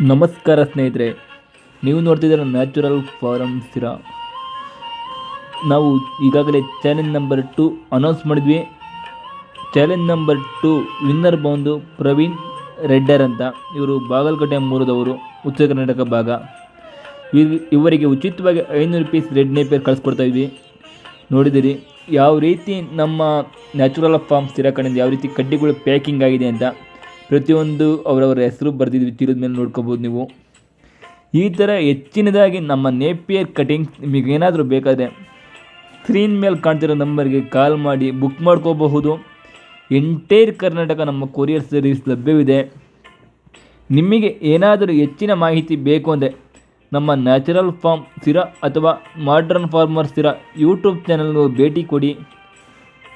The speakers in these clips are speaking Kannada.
ನಮಸ್ಕಾರ ಸ್ನೇಹಿತರೆ, ನೀವು ನೋಡ್ತಿದ್ದೀರ ನ್ಯಾಚುರಲ್ ಫಾರಮ್ ಸಿರಾ ನಾವು ಈಗಾಗಲೇ ಚಾಲೆಂಜ್ ನಂಬರ್ ಟು ಅನೌನ್ಸ್ ಮಾಡಿದ್ವಿ. ಚಾಲೆಂಜ್ ನಂಬರ್ ಟು ವಿನ್ನರ್ ಬಂದು ಪ್ರವೀಣ್ ರೆಡ್ಡರ್ ಅಂತ. ಇವರು ಬಾಗಲಕೋಟೆ ಮೂಲದವರು, ಉತ್ತರ ಕರ್ನಾಟಕ ಭಾಗ. ಇವ್- ಇವರಿಗೆ ಉಚಿತವಾಗಿ ಐನೂರು ಪೀಸ್ ರೆಡ್ ನೇಪೇರ್ ಕಳಿಸ್ಕೊಡ್ತಾ ಇದ್ವಿ. ನೋಡಿದಿರಿ, ಯಾವ ರೀತಿ ನಮ್ಮ ನ್ಯಾಚುರಲ್ ಫಾರ್ಮ್ ಸ್ಥಿರ ಕಡೆಯಿಂದ ಯಾವ ರೀತಿ ಕಡ್ಡಿಗಳು ಪ್ಯಾಕಿಂಗ್ ಆಗಿದೆ ಅಂತ. ಪ್ರತಿಯೊಂದು ಅವರವರ ಹೆಸರು ಬರೆದಿದ್ವಿ, ತಿರುದ ಮೇಲೆ ನೋಡ್ಕೋಬೋದು ನೀವು. ಈ ಥರ ಹೆಚ್ಚಿನದಾಗಿ ನಮ್ಮ ನೇಪಿಯರ್ ಕಟಿಂಗ್ ನಿಮಗೆ ಏನಾದರೂ ಬೇಕಾದರೆ ಸ್ಕ್ರೀನ್ ಮೇಲೆ ಕಾಣ್ತಿರೋ ನಂಬರ್ಗೆ ಕಾಲ್ ಮಾಡಿ ಬುಕ್ ಮಾಡ್ಕೋಬಹುದು. ಎಂಟೈರ್ ಕರ್ನಾಟಕ ನಮ್ಮ ಕೊರಿಯರ್ ಸರ್ವಿಸ್ ಲಭ್ಯವಿದೆ. ನಿಮಗೆ ಏನಾದರೂ ಹೆಚ್ಚಿನ ಮಾಹಿತಿ ಬೇಕು ಅಂದರೆ ನಮ್ಮ ನ್ಯಾಚುರಲ್ ಫಾರ್ಮ್ ಸ್ಥಿರ ಅಥವಾ ಮಾಡ್ರನ್ ಫಾರ್ಮರ್ ಸ್ಥಿರ ಯೂಟ್ಯೂಬ್ ಚಾನಲ್ಗೂ ಭೇಟಿ ಕೊಡಿ.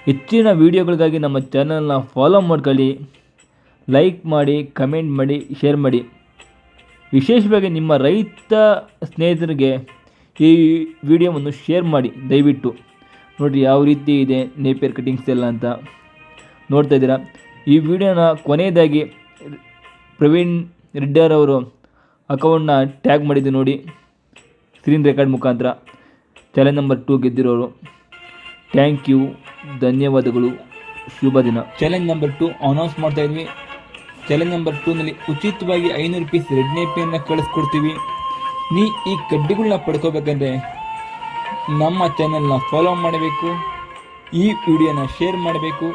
ಹೆಚ್ಚಿನ ವೀಡಿಯೋಗಳಿಗಾಗಿ ನಮ್ಮ ಚಾನಲ್ನ ಫಾಲೋ ಮಾಡ್ಕೊಳ್ಳಿ. ಲೈಕ್ ಮಾಡಿ ಕಮೆಂಟ್ ಮಾಡಿ ಶೇರ್ ಮಾಡಿ. ವಿಶೇಷವಾಗಿ ನಿಮ್ಮ ರೈತ ಸ್ನೇಹಿತರಿಗೆ ಈ ವಿಡಿಯೋವನ್ನು ಶೇರ್ ಮಾಡಿ, ದಯವಿಟ್ಟು. ನೋಡಿರಿ ಯಾವ ರೀತಿ ಇದೆ ನೇಪಿಯರ್ ಕಟಿಂಗ್ಸ್ ಎಲ್ಲ ಅಂತ. ನೋಡ್ತಾ ಇದ್ದೀರಾ? ಈ ವಿಡಿಯೋನ ಕೊನೆಯದಾಗಿ ಪ್ರವೀಣ್ ರೆಡ್ಡರ್ ಅವರು ಅಕೌಂಟ್ನ ಟ್ಯಾಗ್ ಮಾಡಿದ್ದು ನೋಡಿ. ಸ್ಕ್ರೀನ್ ರೆಕಾರ್ಡ್ ಮುಖಾಂತರ. ಚಾಲೆಂಜ್ ನಂಬರ್ ಟೂ ಗೆದ್ದಿರೋರು. ಥ್ಯಾಂಕ್ ಯು ಧನ್ಯವಾದಗಳು. ಶುಭ ದಿನ. ಚಾಲೆಂಜ್ ನಂಬರ್ ಟು ಅನೌನ್ಸ್ ಮಾಡ್ತಾ ಇದ್ವಿ. ಚಾಲೆಂಜ್ ನಂಬರ್ ಟೂನಲ್ಲಿ ಉಚಿತವಾಗಿ ಐನೂರು ಪೀಸ್ ರೆಡ್ ನೇಪಿಯನ್ನು ಕಳಿಸ್ಕೊಡ್ತೀವಿ. ನೀ ಈ ಕಡ್ಡಿಗಳನ್ನ ಪಡ್ಕೋಬೇಕಂದ್ರೆ ನಮ್ಮ ಚಾನೆಲ್ನ ಫಾಲೋ ಮಾಡಬೇಕು. ಈ ವಿಡಿಯೋನ ಶೇರ್ ಮಾಡಬೇಕು.